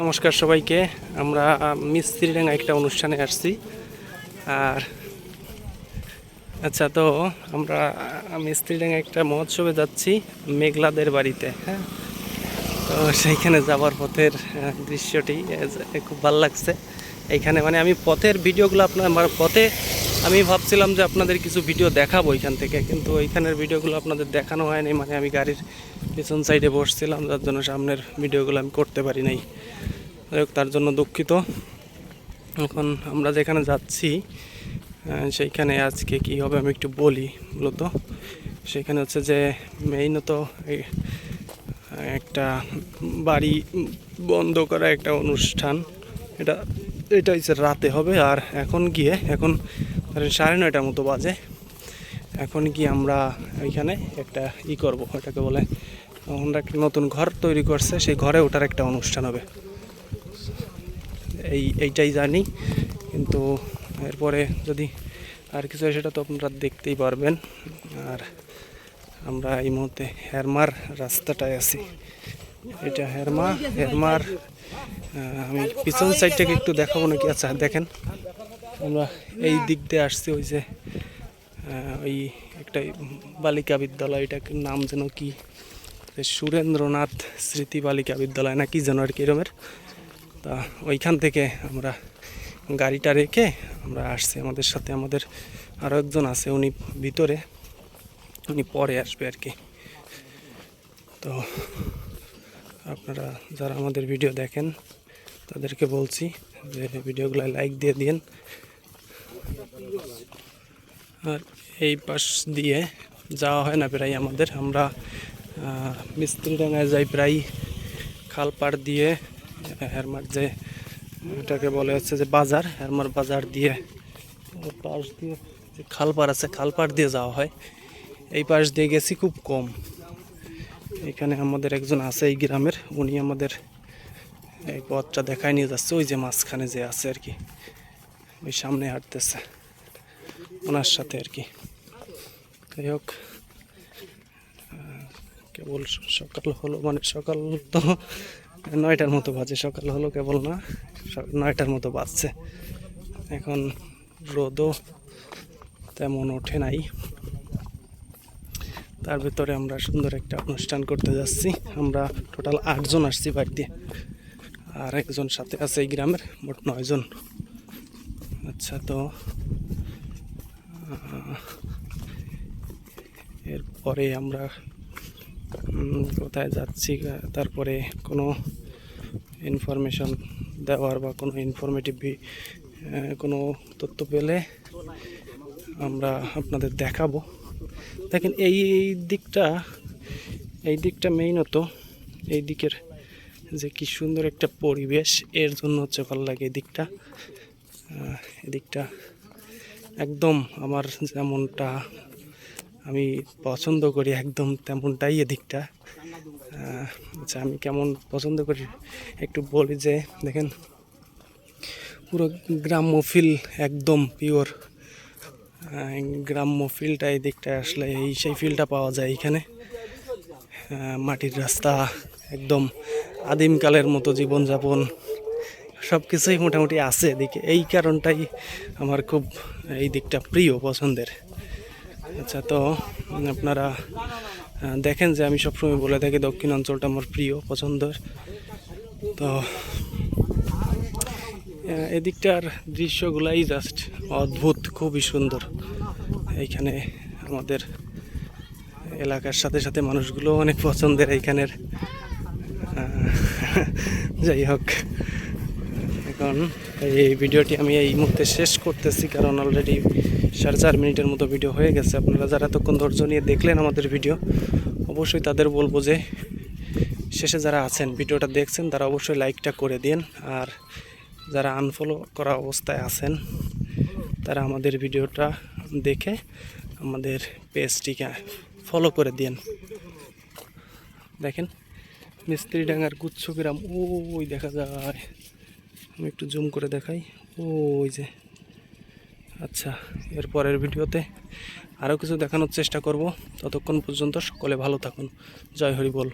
নমস্কার সবাইকে। আমরা মিস্ত্রিডাঙ্গা একটা অনুষ্ঠানে আসছি। আর আচ্ছা তো আমরা মিস্ত্রিডাঙ্গা একটা মহোৎসবে যাচ্ছি মেঘলাদের বাড়িতে হ্যাঁ? তো সেইখানে যাওয়ার পথের দৃশ্যটি খুব ভালো লাগছে। এইখানে মানে আমি পথের ভিডিওগুলো আপনার আমার পথে আমি ভাবছিলাম যে আপনাদের কিছু ভিডিও দেখাবো এখান থেকে, কিন্তু এইখানের ভিডিওগুলো আপনাদের দেখানো হয়নি। মানে আমি গাড়ির পিছন সাইডে বসছিলাম, যার জন্য সামনের ভিডিওগুলো আমি করতে পারি নাই। তার জন্য দুঃখিত। এখন আমরা যেখানে যাচ্ছি সেইখানে আজকে কি হবে আমি একটু বলি মূলত। সেখানে হচ্ছে যে মেইনত একটা বাড়ি বন্ধ করা একটা অনুষ্ঠান। এটা এটা হচ্ছে রাতে হবে। আর এখন গিয়ে, এখন ধরেন সাড়ে নয়টার মতো বাজে। এখন কি আমরা ওইখানে একটা ই করব, ওটাকে বলে আমরা একটা নতুন ঘর তৈরি করছে, সেই ঘরে ওটার একটা অনুষ্ঠান হবে। এই, এইটাই জানি, কিন্তু এরপরে যদি আর কিছু হয় সেটা তো আপনারা দেখতেই পারবেন। আর আমরা এই মুহূর্তে হেরমার রাস্তাটায় আছি। এটা হেরমা, হেরমার আমি পিছন সাইডটাকে একটু দেখাবো নাকি? আচ্ছা দেখেন। আমরা এই দিক দিয়ে আসছি, ওই যে ওই একটা বালিকা বিদ্যালয়, এটাকে নাম যেন কি? সুরেন্দ্রনাথ স্মৃতি বালিকা বিদ্যালয়, না কি যেন আর কি এরমের? তা ওইখান থেকে আমরা গাড়িটা রেখে আমরা আসছি আমাদের সাথে। আমাদের আরও একজন আছে, উনি ভিতরে, উনি পরে আসবে আর কি। তো আপনারা যারা আমাদের ভিডিও দেখেন, তাদেরকে বলছি যে ভিডিওগুলো লাইক দিয়ে দিন আর এই পাশ দিয়ে যাওয়া হয় না প্রায় আমাদের। আমরা মিস্ত্রিডাঙ্গায় যাই প্রায় খাল পাড় দিয়ে হেরমার যে এটাকে বলে হচ্ছে যে বাজার হেরমার বাজার দিয়ে পাশ দিয়ে যে খাল পাড় আছে খাল পাড় দিয়ে যাওয়া হয়। এই পাশ দিয়ে গেছি খুব কম। এখানে আমাদের একজন আছে এই গ্রামের, উনি আমাদের এই পথটা দেখায় নিয়ে যাচ্ছে, ওই যে মাঝখানে যে আছে আর কি, ওই সামনে হাঁটতেছে। ওনার সাথে আর কি। যাই হোক কেবল সকাল হলো মানে সকাল তো নয়টার মতো বাজে, সকাল হলো কেবল না নয়টার মতো বাজছে। এখন রোদও তেমন ওঠে নাই। তার ভিতরে আমরা সুন্দর একটা অনুষ্ঠান করতে যাচ্ছি। আমরা টোটাল আটজন আসছি বাড়িতে। আর একজন সাথে আছে এই গ্রামের, মোট নয়জন। আচ্ছা তো এরপরে আমরা কোথায় যাচ্ছি তারপরে কোনো ইনফরমেশন দেওয়ার বা কোনো ইনফরমেটিভ কোনো তথ্য পেলে আমরা আপনাদের দেখাবো। দেখেন এই এই দিকটা এই দিকটা মেইনত, এই দিকের যে কি সুন্দর একটা পরিবেশ, এর জন্য হচ্ছে ভালো লাগে এই দিকটা। এদিকটা একদম আমার যেমনটা আমি পছন্দ করি, একদম তেমনটাই এদিকটা। আচ্ছা আমি কেমন পছন্দ করি? একটু বলি যে, দেখেন, পুরো গ্রাম্য ফিল একদম পিওর গ্রাম্য ফিলটা এই দিকটা আসলে এই সেই ফিলটা পাওয়া যায় এখানে। মাটির রাস্তা, একদম আদিমকালের মতো জীবনযাপন সব কিছুই মোটামুটি আছে এদিকে। এই কারণটাই আমার খুব এই দিকটা প্রিয় পছন্দের। আচ্ছা তো আপনারা দেখেন যে আমি সবসময় বলে থাকি দক্ষিণ অঞ্চলটা আমার প্রিয় পছন্দের। তো এদিকটার দৃশ্যগুলাই জাস্ট অদ্ভুত, খুবই সুন্দর। এইখানে আমাদের এলাকার সাথে সাথে মানুষগুলো অনেক পছন্দের এইখানের। যাই হোক। এখন এই ভিডিওটি আমি এই মুহূর্তে শেষ করতেছি, কারণ অলরেডি সাড়ে চার মিনিটের মতো ভিডিও হয়ে গেছে। আপনারা যারা এতক্ষণ ধৈর্য নিয়ে দেখলেন আমাদের ভিডিও অবশ্যই তাদের বলব যে শেষে যারা আছেন, ভিডিওটা দেখছেন, তারা অবশ্যই লাইকটা করে দিন। আর যারা আনফলো করা অবস্থায় আছেন, তারা আমাদের ভিডিওটা দেখে আমাদের পেজটিকে ফলো করে দিন। দেখেন, মিস্ত্রি ডাঙ্গার গুচ্ছ গ্রাম ওই দেখা যায়। আমি একটু জুম করে দেখাই। ওই যে। আচ্ছা এর পরের ভিডিওতে আরও কিছু দেখানোর চেষ্টা করব। ততক্ষণ পর্যন্ত সকলে ভালো থাকুন। জয় হরি বল